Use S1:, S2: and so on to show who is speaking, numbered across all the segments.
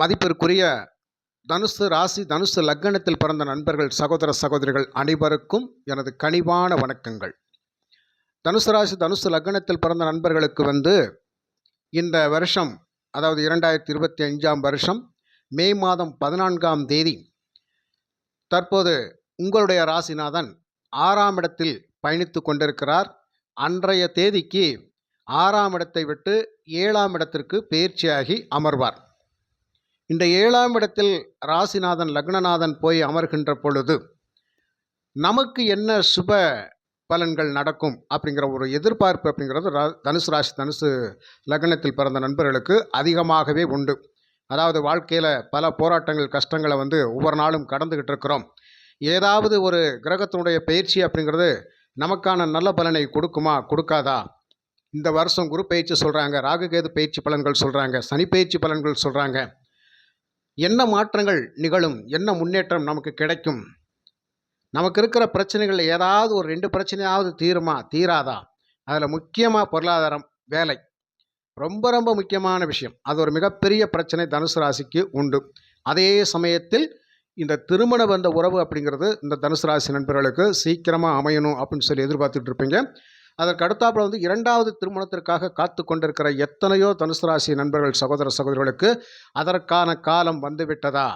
S1: மதிப்பிற்குரிய தனுசு ராசி தனுசு லக்னத்தில் பிறந்த நண்பர்கள் சகோதர சகோதரிகள் அனைவருக்கும் எனது கனிவான வணக்கங்கள். தனுசு ராசி தனுசு லக்னத்தில் பிறந்த நண்பர்களுக்கு வந்து இந்த வருஷம் அதாவது இரண்டாயிரத்தி இருபத்தி அஞ்சாம் வருஷம் மே மாதம் பதினான்காம் தேதி தற்போது உங்களுடைய ராசிநாதன் ஆறாம் இடத்தில் பயணித்து கொண்டிருக்கிறார். அன்றைய தேதிக்கு ஆறாம் இடத்தை விட்டு ஏழாம் இடத்திற்கு பயிற்சியாகி அமர்வார். இந்த ஏழாம் இடத்தில் ராசிநாதன் லக்னநாதன் போய் அமர்கின்ற பொழுது நமக்கு என்ன சுப பலன்கள் நடக்கும் அப்படிங்கிற ஒரு எதிர்பார்ப்பு அப்படிங்கிறது ரா தனுசு ராசி தனுசு லக்னத்தில் பிறந்த நண்பர்களுக்கு அதிகமாகவே உண்டு. அதாவது வாழ்க்கையில் பல போராட்டங்கள் கஷ்டங்களை வந்து ஒவ்வொரு நாளும் கடந்துக்கிட்டு இருக்கிறோம். ஏதாவது ஒரு கிரகத்தினுடைய பயிற்சி அப்படிங்கிறது நமக்கான நல்ல பலனை கொடுக்குமா கொடுக்காதா? இந்த வருஷம் குரு பயிற்சி சொல்கிறாங்க ராகுகேது பயிற்சி பலன்கள் சொல்கிறாங்க சனி பயிற்சி பலன்கள் சொல்கிறாங்க என்ன மாற்றங்கள் நிகழும்? என்ன முன்னேற்றம் நமக்கு கிடைக்கும்? நமக்கு இருக்கிற பிரச்சனைகள் ஏதாவது ஒரு ரெண்டு பிரச்சனையாவது தீருமா? தீராதா? அதில் முக்கியமாக பொருளாதாரம் வேலை. ரொம்ப ரொம்ப முக்கியமான விஷயம். அது ஒரு மிகப்பெரிய பிரச்சனை தனுசு ராசிக்கு உண்டு. அதே சமயத்தில் இந்த திருமண வந்த உறவு அப்படிங்கிறது இந்த தனுசு ராசி நண்பர்களுக்கு சீக்கிரமாக அமையணும் அப்படின்னு சொல்லி எதிர்பார்த்துட்டு இருப்பீங்க. அதற்கு அடுத்தாப்புல வந்து இரண்டாவது திருமணத்திற்காக காத்து கொண்டிருக்கிற எத்தனையோ தனுசு ராசி நண்பர்கள் சகோதர சகோதரிகளுக்கு அதற்கான காலம் வந்துவிட்டதா?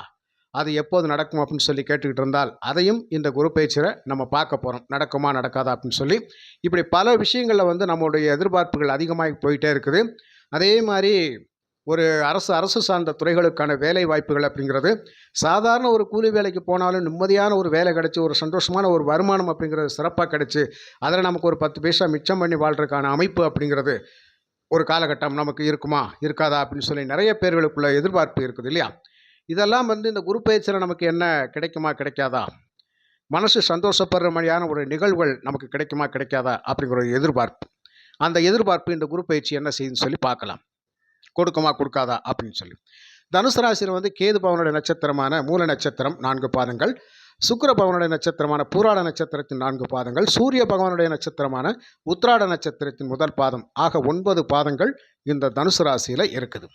S1: அது எப்போது நடக்கும் அப்படின்னு சொல்லி கேட்டுக்கிட்டு இருந்தால் அதையும் இந்த குரு பயிற்சியில் நம்ம பார்க்க போகிறோம் நடக்குமா நடக்காதா அப்படின்னு சொல்லி. இப்படி பல விஷயங்களில் வந்து நம்மளுடைய எதிர்பார்ப்புகள் அதிகமாகி போயிட்டே இருக்குது. அதே மாதிரி ஒரு அரசு அரசு சார்ந்த துறைகளுக்கான வேலை வாய்ப்புகள் அப்படிங்கிறது சாதாரண ஒரு கூலி வேலைக்கு போனாலும் நிம்மதியான ஒரு வேலை கிடச்சி ஒரு சந்தோஷமான ஒரு வருமானம் அப்படிங்கிறது சிறப்பாக கிடச்சி அதில் நமக்கு ஒரு பத்து பைசா மிச்சம் பண்ணி வாழ்கிறதுக்கான அமைப்பு அப்படிங்கிறது ஒரு காலகட்டம் நமக்கு இருக்குமா இருக்காதா அப்படின்னு சொல்லி நிறைய பேர்களுக்குள்ள எதிர்பார்ப்பு இருக்குது இல்லையா? இதெல்லாம் வந்து இந்த குரு பயிற்சியில் நமக்கு என்ன கிடைக்குமா கிடைக்காதா? மனசு சந்தோஷப்படுற மாதிரியான ஒரு நிகழ்வுகள் நமக்கு கிடைக்குமா கிடைக்காதா அப்படிங்கிற ஒரு எதிர்பார்ப்பு. அந்த எதிர்பார்ப்பு இந்த குரு பயிற்சி என்ன செய்யுதுன்னு சொல்லி பார்க்கலாம். கொடுக்குமா கொடுக்காதா அப்படின்னு சொல்லி. தனுசு ராசியில் வந்து கேது பவனுடைய நட்சத்திரமான மூல நட்சத்திரம் நான்கு பாதங்கள். சுக்கர பவனுடைய நட்சத்திரமான பூராட நட்சத்திரத்தின் நான்கு பாதங்கள். சூரிய பகவானுடைய நட்சத்திரமான உத்ராட நட்சத்திரத்தின் முதல் பாதம் ஆக ஒன்பது பாதங்கள் இந்த தனுசு ராசியில் இருக்குது.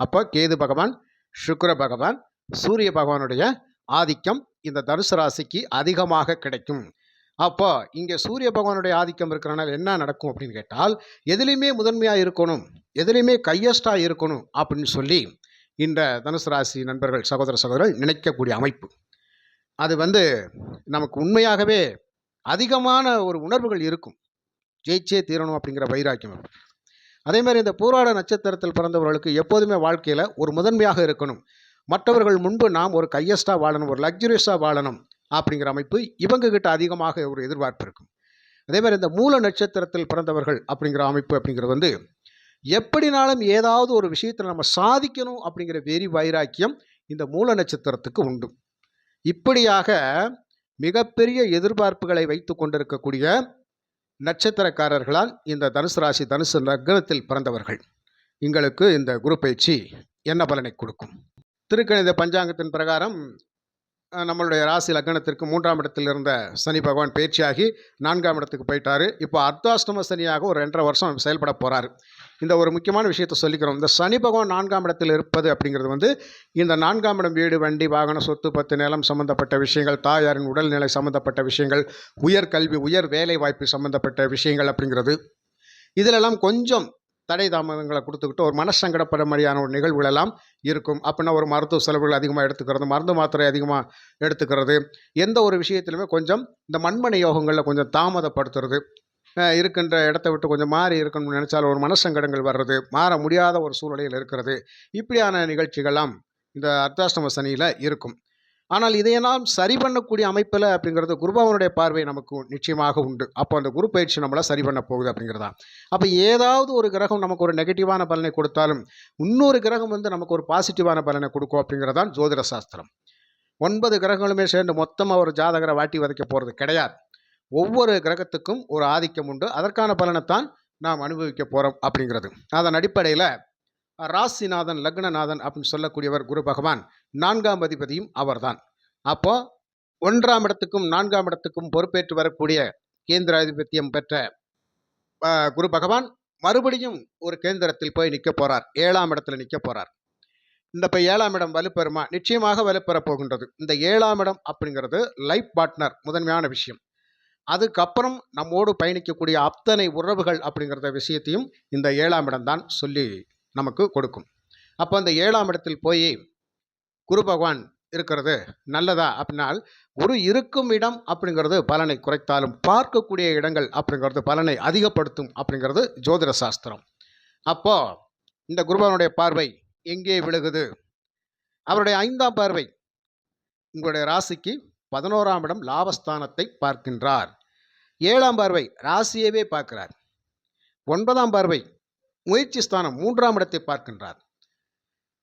S1: அப்போ கேது பகவான் சுக்கர பகவான் சூரிய பகவானுடைய ஆதிக்கம் இந்த தனுசு ராசிக்கு அதிகமாக கிடைக்கும். அப்போ இங்கே சூரிய பகவானுடைய ஆதிக்கம் இருக்கிறனால என்ன நடக்கும் அப்படின்னு கேட்டால் எதுலேயுமே முதன்மையாக இருக்கணும் எதுலேயுமே கையஸ்டாக இருக்கணும் அப்படின்னு சொல்லி இந்த தனுசு ராசி நண்பர்கள் சகோதர சகோதரர்கள் நினைக்கக்கூடிய அமைப்பு. அது வந்து நமக்கு உண்மையாகவே அதிகமான ஒரு உணர்வுகள் இருக்கும். ஜெயிச்சே தீரணும் அப்படிங்கிற வைராக்கியம் அதே மாதிரி இந்த பூராட நட்சத்திரத்தில் பிறந்தவர்களுக்கு எப்போதுமே வாழ்க்கையில் ஒரு முதன்மையாக இருக்கணும். மற்றவர்கள் முன்பு நாம் ஒரு கையஸ்டாக வாழணும் ஒரு லக்ஸுரியஸாக வாழணும். அப்படிங்கிற அமைப்பு இவங்க கிட்ட அதிகமாக ஒரு எதிர்பார்ப்பு இருக்கும். அதே மாதிரி இந்த மூல நட்சத்திரத்தில் பிறந்தவர்கள் அப்படிங்கிற அமைப்பு அப்படிங்கிறது வந்து எப்படினாலும் ஏதாவது ஒரு விஷயத்தில் நம்ம சாதிக்கணும் அப்படிங்கிற வெறி வைராக்கியம் இந்த மூல நட்சத்திரத்துக்கு உண்டு. இப்படியாக மிகப்பெரிய எதிர்பார்ப்புகளை வைத்து கொண்டிருக்கக்கூடிய நட்சத்திரக்காரர்களால் இந்த தனுசு ராசி தனுசு லக்னத்தில் பிறந்தவர்கள் எங்களுக்கு இந்த குரு பயிற்சி என்ன பலனை கொடுக்கும்? திருக்கணித பஞ்சாங்கத்தின் பிரகாரம் நம்மளுடைய ராசி லக்னத்திற்கு மூன்றாம் இடத்தில் இருந்த சனி பகவான் பேச்சியாகி நான்காம் இடத்துக்கு போயிட்டார். இப்போ அர்த்தாஷ்டம சனியாக ஒரு ரெண்டரை வருஷம் செயல்பட போகிறார் இந்த ஒரு முக்கியமான விஷயத்தை சொல்லிக்கிறோம். இந்த சனி பகவான் நான்காம் இடத்தில் இருப்பது அப்படிங்கிறது வந்து இந்த நான்காம் இடம் வீடு வண்டி வாகன சொத்து பத்து நிலம் சம்பந்தப்பட்ட விஷயங்கள் தாயாரின் உடல்நிலை சம்பந்தப்பட்ட விஷயங்கள் உயர் கல்வி உயர் வேலை வாய்ப்பு சம்பந்தப்பட்ட விஷயங்கள் அப்படிங்கிறது. இதிலெல்லாம் கொஞ்சம் தடை தாமதங்களை கொடுத்துக்கிட்டு ஒரு மனசங்கடப்பட மாதிரியான ஒரு நிகழ்வுகள் எல்லாம் இருக்கும். அப்படின்னா ஒரு மருத்துவ செலவுகள் அதிகமாக எடுத்துக்கிறது மருந்து மாத்திரை அதிகமாக எடுத்துக்கிறது எந்த ஒரு விஷயத்திலுமே கொஞ்சம் இந்த மண்மனை யோகங்களில் கொஞ்சம் தாமதப்படுத்துறது இருக்கின்ற இடத்த விட்டு கொஞ்சம் மாறி இருக்கணும்னு நினச்சாலும் ஒரு மனசங்கடங்கள் வர்றது மாற முடியாத ஒரு சூழ்நிலையில் இருக்கிறது. இப்படியான நிகழ்ச்சிகள்லாம் இந்த அர்த்தாஷ்டம சனியில் இருக்கும். ஆனால் இதையெல்லாம் சரி பண்ணக்கூடிய அமைப்பில் அப்படிங்கிறது குருபவனுடைய பார்வை நமக்கு நிச்சயமாக உண்டு. அப்போ அந்த குரு பயிற்சி நம்மளை சரி பண்ண போகுது அப்படிங்கிறதா. அப்போ ஏதாவது ஒரு கிரகம் நமக்கு ஒரு நெகட்டிவான பலனை கொடுத்தாலும் இன்னொரு கிரகம் வந்து நமக்கு ஒரு பாசிட்டிவான பலனை கொடுக்கும் அப்படிங்கிறதான் ஜோதிட சாஸ்திரம். ஒன்பது கிரகங்களுமே சேர்ந்து மொத்தமாக ஒரு ஜாதகரை வாட்டி வதைக்க போகிறது கிடையாது. ஒவ்வொரு கிரகத்துக்கும் ஒரு ஆதிக்கம் உண்டு. அதற்கான பலனைத்தான் நாம் அனுபவிக்க போகிறோம் அப்படிங்கிறது. அதன் அடிப்படையில் ராசிநாதன் லக்னநாதன் அப்படின்னு சொல்லக்கூடியவர் குரு பகவான் நான்காம் அதிபதியும் அவர்தான். அப்போ ஒன்றாம் இடத்துக்கும் நான்காம் இடத்துக்கும் பொறுப்பேற்று வரக்கூடிய கேந்திராதிபத்தியம் பெற்ற குரு பகவான் மறுபடியும் ஒரு கேந்திரத்தில் போய் நிற்க போறார். ஏழாம் இடத்துல நிற்க போறார். இந்த இப்போ ஏழாம் இடம் வலுப்பெறுமா? நிச்சயமாக வலுப்பெறப் போகின்றது. இந்த ஏழாம் இடம் அப்படிங்கிறது லைஃப் பார்ட்னர் முதன்மையான விஷயம். அதுக்கப்புறம் நம்மோடு பயணிக்கக்கூடிய அத்தனை உறவுகள் அப்படிங்கிறத விஷயத்தையும் இந்த ஏழாம் இடம் தான் சொல்லி நமக்கு கொடுக்கும். அப்போ அந்த ஏழாம் இடத்தில் போய் குரு பகவான் இருக்கிறது நல்லதா அப்படின்னால் குரு இருக்கும் இடம் அப்படிங்கிறது பலனை குறைத்தாலும் பார்க்கக்கூடிய இடங்கள் அப்படிங்கிறது பலனை அதிகப்படுத்தும் அப்படிங்கிறது ஜோதிட சாஸ்திரம். அப்போது இந்த குருபவனுடைய பார்வை எங்கே விழுகுது? அவருடைய ஐந்தாம் பார்வை உங்களுடைய ராசிக்கு பதினோராம் இடம் லாபஸ்தானத்தை பார்க்கின்றார். ஏழாம் பார்வை ராசியவே பார்க்கிறார். ஒன்பதாம் பார்வை முயற்சி ஸ்தானம் மூன்றாம் இடத்தை பார்க்கின்றார்.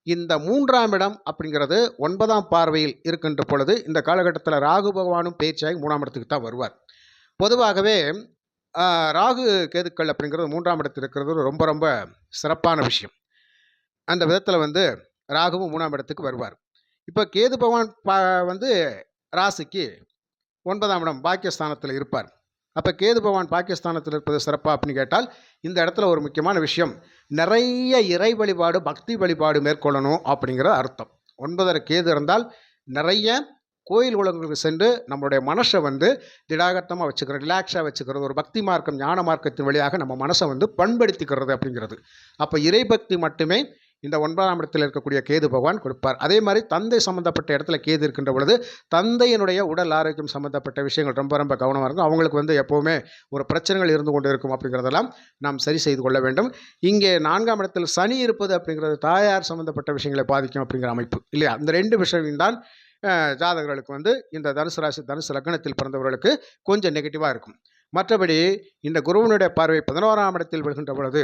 S1: இந்த மூன்றாம் இடம் அப்படிங்கிறது ஒன்பதாம் பார்வையில் இருக்கின்ற பொழுது இந்த காலகட்டத்தில் ராகு பகவானும் பேச்சாகி மூணாம் இடத்துக்கு தான் வருவார். பொதுவாகவே ராகு கேதுக்கள் அப்படிங்கிறது மூன்றாம் இடத்தில் இருக்கிறது ரொம்ப ரொம்ப சிறப்பான விஷயம். அந்த விதத்தில் வந்து ராகுவும் மூணாம் இடத்துக்கு வருவார். இப்போ கேது பகவான் பா வந்து ராசிக்கு ஒன்பதாம் இடம் பாக்கியஸ்தானத்தில் இருப்பார். அப்போ கேது பகவான் பாகிஸ்தானத்தில் இருப்பது சிறப்பாக அப்படின்னு கேட்டால் இந்த இடத்துல ஒரு முக்கியமான விஷயம். நிறைய இறை வழிபாடு பக்தி வழிபாடு மேற்கொள்ளணும் அப்படிங்கிற அர்த்தம். ஒன்பதரை கேது இருந்தால் நிறைய கோயில் உலகங்களுக்கு சென்று நம்மளுடைய மனசை வந்து திடாகத்தமாக வச்சுக்கிறது ரிலாக்ஸாக வச்சுக்கிறது ஒரு பக்தி மார்க்கம் ஞான மார்க்கத்தின் வழியாக நம்ம மனசை வந்து பண்படுத்திக்கிறது அப்படிங்கிறது. அப்போ இறைபக்தி மட்டுமே இந்த ஒன்பதாம் இடத்தில் இருக்கக்கூடிய கேது பகவான் கொடுப்பார். அதே மாதிரி தந்தை சம்மந்தப்பட்ட இடத்துல கேது இருக்கின்ற பொழுது தந்தையினுடைய உடல் ஆரோக்கியம் சம்மந்தப்பட்ட விஷயங்கள் ரொம்ப ரொம்ப கவனமாக இருக்கும். அவங்களுக்கு வந்து எப்போவுமே ஒரு பிரச்சனைகள் இருந்து கொண்டு இருக்கும் அப்படிங்கிறதெல்லாம் நாம் சரி செய்து கொள்ள வேண்டும். இங்கே நான்காம் இடத்தில் சனி இருப்பது அப்படிங்கிறது தாயார் சம்மந்தப்பட்ட விஷயங்களை பாதிக்கும் அப்படிங்கிற அமைப்பு இல்லையா? இந்த ரெண்டு விஷயம் தான் ஜாதகர்களுக்கு வந்து இந்த தனுசு ராசி தனுசு லக்னத்தில் பிறந்தவர்களுக்கு கொஞ்சம் நெகட்டிவாக இருக்கும். மற்றபடி இந்த குருவனுடைய பார்வை பதினோராம் இடத்தில் விழுகின்ற பொழுது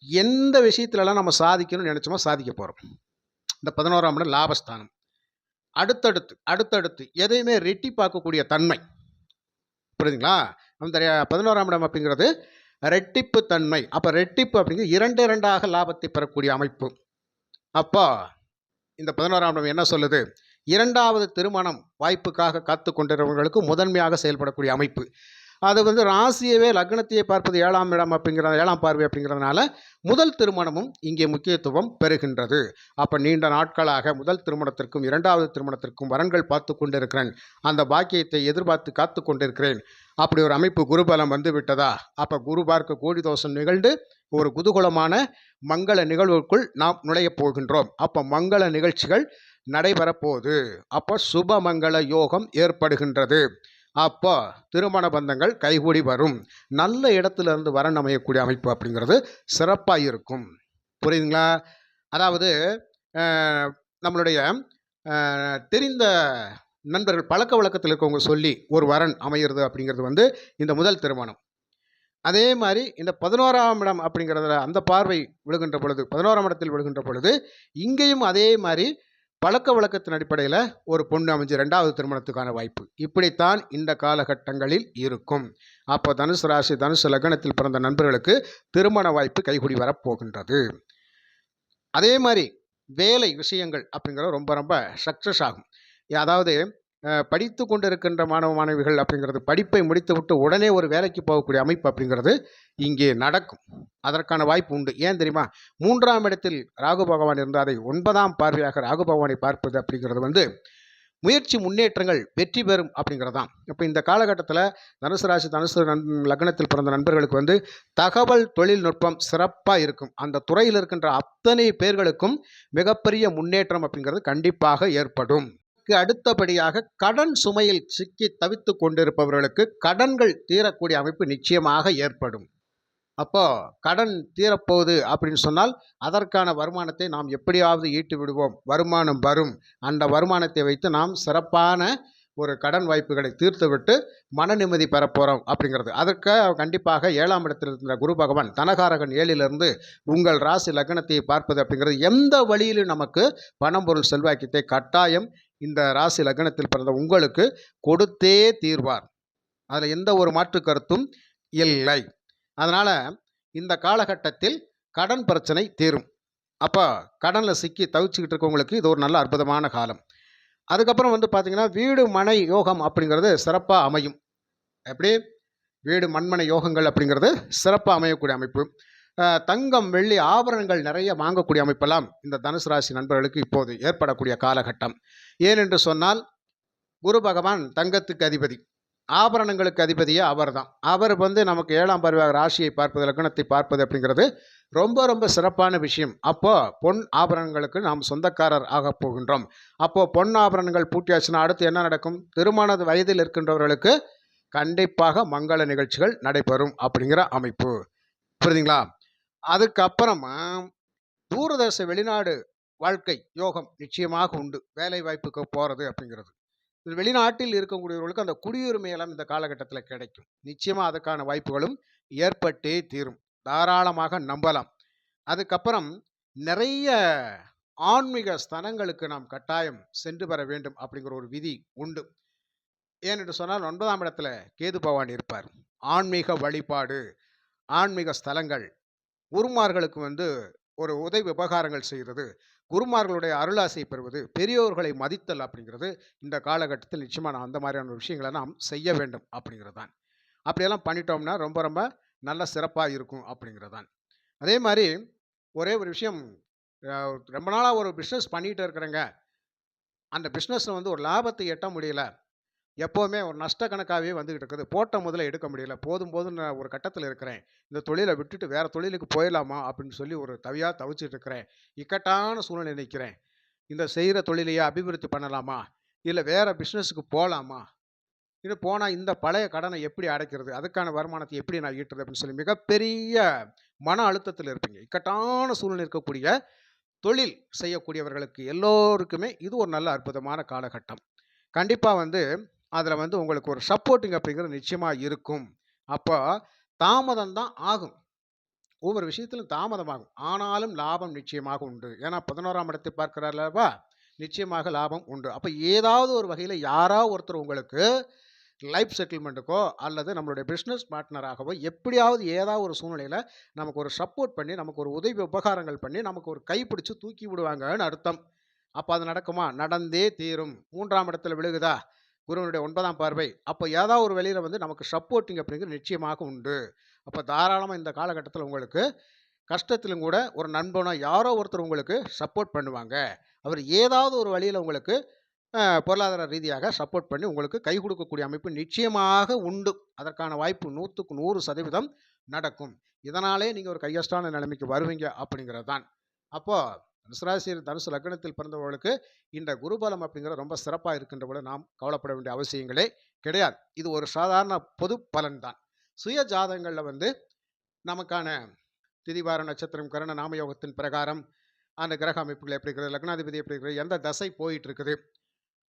S1: எந்த விஷயத்துலலாம் நம்ம சாதிக்கணும்னு நினச்சோமோ சாதிக்க போகிறோம் இந்த பதினோராம் இடம் லாபஸ்தானம். அடுத்தடுத்து அடுத்தடுத்து எதையுமே ரெட்டி பார்க்கக்கூடிய தன்மை. புரியுதுங்களா? அந்த பதினோராம் இடம் அப்படிங்கிறது ரெட்டிப்பு தன்மை. அப்போ ரெட்டிப்பு அப்படிங்கிறது இரண்டு இரண்டாக லாபத்தை பெறக்கூடிய அமைப்பு. அப்போ இந்த பதினோராம் இடம் என்ன சொல்லுது? இரண்டாவது திருமணம் வாய்ப்புக்காக காத்து கொண்டிருந்தவர்களுக்கு முதன்மையாக செயல்படக்கூடிய அமைப்பு. அது வந்து ராசியவே லக்னத்தையே பார்ப்பது ஏழாம் இடம் அப்படிங்கிற ஏழாம் பார்வை அப்படிங்கிறதுனால முதல் திருமணமும் இங்கே முக்கியத்துவம் பெறுகின்றது. அப்போ நீண்ட நாட்களாக முதல் திருமணத்திற்கும் இரண்டாவது திருமணத்திற்கும் வரன்கள் பார்த்து கொண்டிருக்கிறேன். அந்த பாக்கியத்தை எதிர்பார்த்து காத்து கொண்டிருக்கிறேன். அப்படி ஒரு அமைப்பு குருபலம் வந்து விட்டதா? அப்போ குரு பார்க்க கோடி தோஷம் நிகழ்ந்து ஒரு குதூகலமான மங்கள நிகழ்வுக்குள் நாம் நுழையப் போகின்றோம். அப்போ மங்கள நிகழ்ச்சிகள் நடைபெறப்போகுது. அப்போ சுபமங்கள யோகம் ஏற்படுகின்றது. அப்போ திருமண பந்தங்கள் கைகூடி வரும். நல்ல இடத்துல இருந்து வரன் அமையக்கூடிய அமைப்பு அப்படிங்கிறது சிறப்பாக இருக்கும். புரியுதுங்களா? அதாவது நம்மளுடைய தெரிந்த நண்பர்கள் பழக்க வழக்கத்தில் இருக்கவங்க சொல்லி ஒரு வரன் அமையிறது அப்படிங்கிறது வந்து இந்த முதல் திருமணம். அதே மாதிரி இந்த பதினோராம் இடம் அப்படிங்கிறதுல அந்த பார்வை விழுகின்ற பொழுது பதினோராம் இடத்தில் விழுகின்ற பொழுது இங்கேயும் அதே மாதிரி பழக்க வழக்கத்தின் அடிப்படையில் ஒரு பொண்ணு அமைஞ்சு ரெண்டாவது திருமணத்துக்கான வாய்ப்பு. இப்படித்தான் இந்த காலகட்டங்களில் இருக்கும். அப்போ தனுசு ராசி தனுசு லக்னத்தில் பிறந்த நண்பர்களுக்கு திருமண வாய்ப்பு கைகூடி வரப்போகின்றது. அதே மாதிரி வேலை விஷயங்கள் அப்படிங்கிறது ரொம்ப ரொம்ப சக்ஸஸ் ஆகும். அதாவது படித்து கொண்டிருக்கின்ற மாணவ மாணவிகள் அப்படிங்கிறது படிப்பை முடித்துவிட்டு உடனே ஒரு வேலைக்கு போகக்கூடிய அமைப்பு அப்படிங்கிறது இங்கே நடக்கும். அதற்கான வாய்ப்பு உண்டு. ஏன் தெரியுமா? மூன்றாம் இடத்தில் ராகு பகவான் இருந்து அதை ஒன்பதாம் பார்வையாக ராகு பகவானை பார்ப்பது அப்படிங்கிறது வந்து முயற்சி முன்னேற்றங்கள் வெற்றி பெறும் அப்படிங்கிறது தான் இப்போ இந்த காலகட்டத்தில் தனுசு ராசி தனுசு நன் லக்னத்தில் பிறந்த நண்பர்களுக்கு வந்து தகவல் தொழில்நுட்பம் சிறப்பாக இருக்கும். அந்த துறையில் இருக்கின்ற அத்தனை பேர்களுக்கும் மிகப்பெரிய முன்னேற்றம் அப்படிங்கிறது கண்டிப்பாக ஏற்படும். அதற்கு அடுத்தபடியாக கடன் சுமையில் சிக்கி தவித்து கொண்டிருப்பவர்களுக்கு கடன்கள் தீரக்கூடிய அமைப்பு நிச்சயமாக ஏற்படும். அப்போ கடன் தீரப்போகுது அப்படின்னு சொன்னால் அதற்கான வருமானத்தை நாம் எப்படியாவது ஈட்டு விடுவோம். வருமானம் வரும். அந்த வருமானத்தை வைத்து நாம் சிறப்பான ஒரு கடன் வாய்ப்புகளை தீர்த்துவிட்டு மன நிம்மதி பெற போகிறோம் அப்படிங்கிறது. அதற்கு கண்டிப்பாக ஏழாம் இடத்தில் இருந்த குரு பகவான் தனகாரகன் ஏழிலிருந்து உங்கள் ராசி லக்னத்தை பார்ப்பது அப்படிங்கிறது எந்த வழியிலும் நமக்கு பணம் பொருள் செல்வாக்கியத்தை கட்டாயம் இந்த ராசி லக்னத்தில் பிறந்த உங்களுக்கு கொடுத்தே தீர்வார். அதில் எந்த ஒரு மாற்று கருத்தும் இல்லை. அதனால் இந்த காலகட்டத்தில் கடன் பிரச்சனை தீரும். அப்போ கடனில் சிக்கி தவிச்சுக்கிட்டு இருக்கவங்களுக்கு இது ஒரு நல்ல அற்புதமான காலம். அதுக்கப்புறம் வந்து பார்த்திங்கன்னா வீடு மனை யோகம் அப்படிங்கிறது சிறப்பாக அமையும். எப்படி? வீடு மண்மனை யோகங்கள் அப்படிங்கிறது சிறப்பாக அமையக்கூடிய அமைப்பு. தங்கம் வெள்ளி ஆபரணங்கள் நிறைய வாங்கக்கூடிய அமைப்பெல்லாம் இந்த தனுசு ராசி நண்பர்களுக்கு இப்போது ஏற்படக்கூடிய காலகட்டம். ஏனென்று சொன்னால் குரு பகவான் தங்கத்துக்கு அதிபதி. ஆபரணங்களுக்கு அதிபதியே அவர்தான் அவர் வந்து நமக்கு ஏழாம் பருவ ராசியை பார்ப்பது லக்னத்தை பார்ப்பது அப்படிங்கிறது ரொம்ப ரொம்ப சிறப்பான விஷயம். அப்போ பொன் ஆபரணங்களுக்கு நாம் சொந்தக்காரர் ஆகப் போகின்றோம். அப்போ பொன் ஆபரணங்கள் பூட்டியாச்சுன்னா அடுத்து என்ன நடக்கும்? திருமண வயதில் இருக்கின்றவர்களுக்கு கண்டிப்பாக மங்கள நிகழ்ச்சிகள் நடைபெறும் அப்படிங்கிற அமைப்பு. புரியுதுங்களா? அதுக்கப்புறமா தூரதர்ச வெளிநாடு வாழ்க்கை யோகம் நிச்சயமாக உண்டு. வேலை வாய்ப்புக்கு போகிறது அப்படிங்கிறது வெளிநாட்டில் இருக்கக்கூடியவர்களுக்கு அந்த குடியுரிமை எல்லாம் இந்த காலகட்டத்தில் கிடைக்கும். நிச்சயமாக அதுக்கான வாய்ப்புகளும் ஏற்பட்டே தீரும். தாராளமாக நம்பலாம். அதுக்கப்புறம் நிறைய ஆன்மீக ஸ்தலங்களுக்கு நாம் கட்டாயம் சென்று வர வேண்டும் அப்படிங்கிற ஒரு விதி உண்டு. ஏனென்று சொன்னால் ஒன்பதாம் இடத்துல கேது பவான் இருப்பார். ஆன்மீக வழிபாடு ஆன்மீக ஸ்தலங்கள் குருமார்களுக்கு வந்து ஒரு உதவி உபகாரங்கள் செய்கிறது குருமார்களுடைய அருளாசை பெறுவது பெரியோர்களை மதித்தல் அப்படிங்கிறது இந்த காலகட்டத்தில் நிச்சயமாக நான் அந்த மாதிரியான ஒரு விஷயங்களை நாம் செய்ய வேண்டும் அப்படிங்கிறது தான் அப்படியெல்லாம் பண்ணிட்டோம்னா ரொம்ப ரொம்ப நல்ல சிறப்பாக இருக்கும் அப்படிங்கிறது தான் அதே மாதிரி ஒரே ஒரு விஷயம் ரொம்ப நாளாக ஒரு பிஸ்னஸ் பண்ணிகிட்டு இருக்கிறேங்க. அந்த பிஸ்னஸில் வந்து ஒரு லாபத்தை எட்ட முடியல. எப்போவுமே ஒரு நஷ்ட கணக்காகவே வந்துக்கிட்டு இருக்குது. போட்ட முதல்ல எடுக்க முடியல. போதும் போதும் நான் ஒரு கட்டத்தில் இருக்கிறேன். இந்த தொழிலை விட்டுட்டு வேறு தொழிலுக்கு போயிடலாமா? அப்படின்னு சொல்லி ஒரு தவியாக தவிச்சிட்டு இருக்கிறேன். இக்கட்டான சூழ்நிலை நிற்கிறேன் இந்த செய்கிற தொழிலையே அபிவிருத்தி பண்ணலாமா? இல்லை வேறு பிஸ்னஸுக்கு போகலாமா இது போனால் இந்த பழைய கடனை எப்படி அடைக்கிறது? அதுக்கான வருமானத்தை எப்படி நான் ஈட்டுறது? அப்படின்னு சொல்லி மிகப்பெரிய மன அழுத்தத்தில் இருப்பீங்க. இக்கட்டான சூழ்நிலை இருக்கக்கூடிய தொழில் செய்யக்கூடியவர்களுக்கு எல்லோருக்குமே இது ஒரு நல்ல அற்புதமான காலகட்டம். கண்டிப்பாக வந்து அதில் வந்து உங்களுக்கு ஒரு சப்போர்ட்டிங் அப்படிங்கிறது நிச்சயமாக இருக்கும். அப்போ தாமதம் தான் ஆகும். ஒவ்வொரு விஷயத்திலும் தாமதமாகும் ஆனாலும் லாபம் நிச்சயமாக உண்டு. ஏன்னா பதினோராம் இடத்தை பார்க்கிறார்லவா நிச்சயமாக லாபம் உண்டு. அப்போ ஏதாவது ஒரு வகையில் யாராவது ஒருத்தர் உங்களுக்கு லைஃப் செட்டில்மெண்ட்டுக்கோ அல்லது நம்மளுடைய பிஸ்னஸ் பார்ட்னராகவோ எப்படியாவது ஏதாவது ஒரு சூழ்நிலையில் நமக்கு ஒரு சப்போர்ட் பண்ணி நமக்கு ஒரு உதவி உபகாரங்கள் பண்ணி நமக்கு ஒரு கைப்பிடிச்சு தூக்கி விடுவாங்கன்னு அர்த்தம். அப்போ அது நடக்குமா? நடந்தே தீரும். மூன்றாம் இடத்துல விழுகுதா? குருவனுடைய ஒன்பதாம் பார்வை. அப்போ ஏதாவது ஒரு வெளியில் வந்து நமக்கு சப்போர்ட்டிங் அப்படிங்கிறது நிச்சயமாக உண்டு. அப்போ தாராளமாக இந்த காலகட்டத்தில் உங்களுக்கு கஷ்டத்திலும் கூட ஒரு நண்பனோ யாரோ ஒருத்தர் உங்களுக்கு சப்போர்ட் பண்ணுவாங்க. அவர் ஏதாவது ஒரு வழியில் உங்களுக்கு பொருளாதார ரீதியாக சப்போர்ட் பண்ணி உங்களுக்கு கை கொடுக்கக்கூடிய அமைப்பு நிச்சயமாக உண்டு. அதற்கான வாய்ப்பு நூற்றுக்கு நூறு சதவீதம் நடக்கும். இதனாலே நீங்கள் ஒரு கையஷ்டான நிலைமைக்கு வருவீங்க அப்படிங்கிறது தான் அப்போது தனுசு ராசி தனுசு லக்னத்தில் பிறந்தவர்களுக்கு இந்த குருபலம் அப்படிங்கிறது ரொம்ப சிறப்பாக இருக்கின்றபோது நாம் கவலைப்பட வேண்டிய அவசியங்களே கிடையாது. இது ஒரு சாதாரண பொது பலன் தான். சுய ஜாதகங்களில் வந்து நமக்கான திதிவார நட்சத்திரம் கரண நாமயோகத்தின் பிரகாரம் அந்த கிரக அமைப்புகள் எப்படி இருக்கிறது லக்னாதிபதி எப்படி இருக்கிறது எந்த தசை போயிட்டு இருக்குது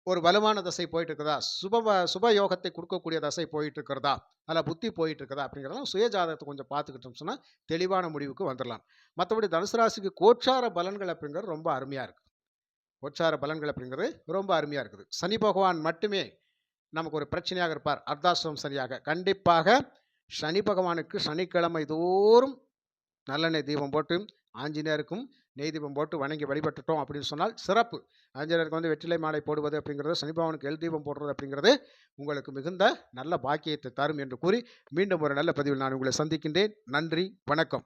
S1: ஒரு வலுவான தசை போயிட்டு இருக்குதா சுப சுப யோகத்தை கொடுக்கக்கூடிய தசை போயிட்டு இருக்கிறதா அதில் புத்தி போயிட்டு இருக்குதா அப்படிங்கிறதெல்லாம் சுய ஜாதகத்தை கொஞ்சம் பார்த்துக்கிட்டோம் சொன்னால் தெளிவான முடிவுக்கு வந்துடலாம் மற்றபடி தனுசு ராசிக்கு கோச்சார பலன்கள் அப்படிங்கிறது ரொம்ப அருமையாக இருக்குது கோச்சார பலன்கள் அப்படிங்கிறது ரொம்ப அருமையாக இருக்குது. சனி பகவான் மட்டுமே நமக்கு ஒரு பிரச்சனையாக இருப்பார். அர்த்தாசிரமம் சரியாக. கண்டிப்பாக சனி பகவானுக்கு சனிக்கிழமை தோறும் நல்லெண்ணெய் தீபம் போட்டு ஆஞ்சநேயருக்கும் நெய் தீபம் போட்டு வணங்கி வழிபட்டுட்டோம் அப்படின்னு சொன்னால் சிறப்பு. ஆஞ்சநேயருக்கு வந்து வெற்றிலை மாலை போடுவது அப்படிங்கிறது சனிபாவனுக்கு எல் தீபம் போடுறது அப்படிங்கிறது உங்களுக்கு மிகுந்த நல்ல பாக்கியத்தை தரும் என்று கூறி மீண்டும் ஒரு நல்ல பதிவில் நான் உங்களை சந்திக்கின்றேன். நன்றி வணக்கம்.